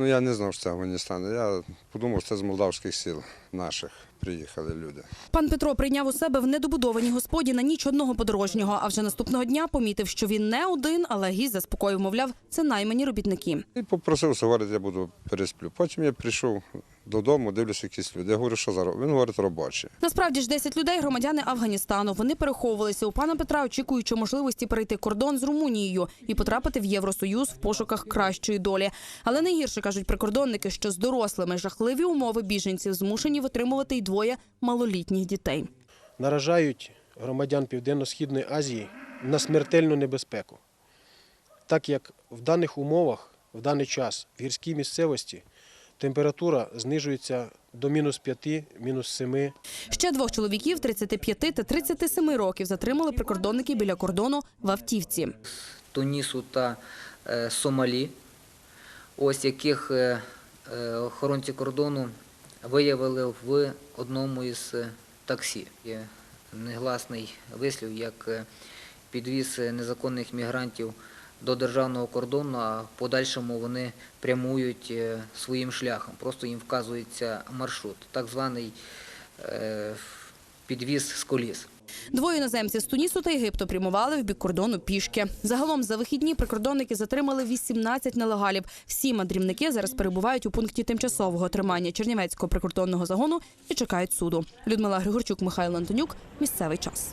Ну я не знав, що це Афганістан. Я подумав, що це з молдавських сіл наших приїхали люди. Пан Петро прийняв у себе в недобудованій господі на ніч одного подорожнього. А вже наступного дня помітив, що він не один, але гість заспокоїв, мовляв, це наймані робітники. І попросився, говорить, я буду пересплю. Потім я прийшов додому, дивлюся, якісь люди. Я говорю, що за роб- Він говорить, робочі. Насправді ж 10 людей громадяни Афганістану. Вони переховувалися у пана Петра, очікуючи можливості перейти кордон з Румунією і потрапити в Євросоюз в пошуках кращої долі. Але найгірше кажуть прикордонники, що з дорослими жахливі умови біженців змушені витримувати й двоє малолітніх дітей. наражають громадян Південно-Східної Азії на смертельну небезпеку. Так як в даних умовах, в даний час в гірській місцевості температура знижується до мінус 5, мінус 7. Ще двох чоловіків 35 та 37 років затримали прикордонники біля кордону в автівці. Тунісу та е, Сомалі, ось яких е, е, охоронці кордону виявили в одному із таксі. Є негласний вислів, як підвіз незаконних мігрантів до державного кордону, а в подальшому вони прямують е, своїм шляхом. Просто їм вказується маршрут, так званий е, підвіз з коліс. Двоє іноземців з Тунісу та Єгипту прямували в бік кордону пішки. Загалом за вихідні прикордонники затримали 18 нелегалів. Всі мандрівники зараз перебувають у пункті тимчасового тримання Чернівецького прикордонного загону і чекають суду. Людмила Григорчук, Михайло Антонюк. Місцевий час.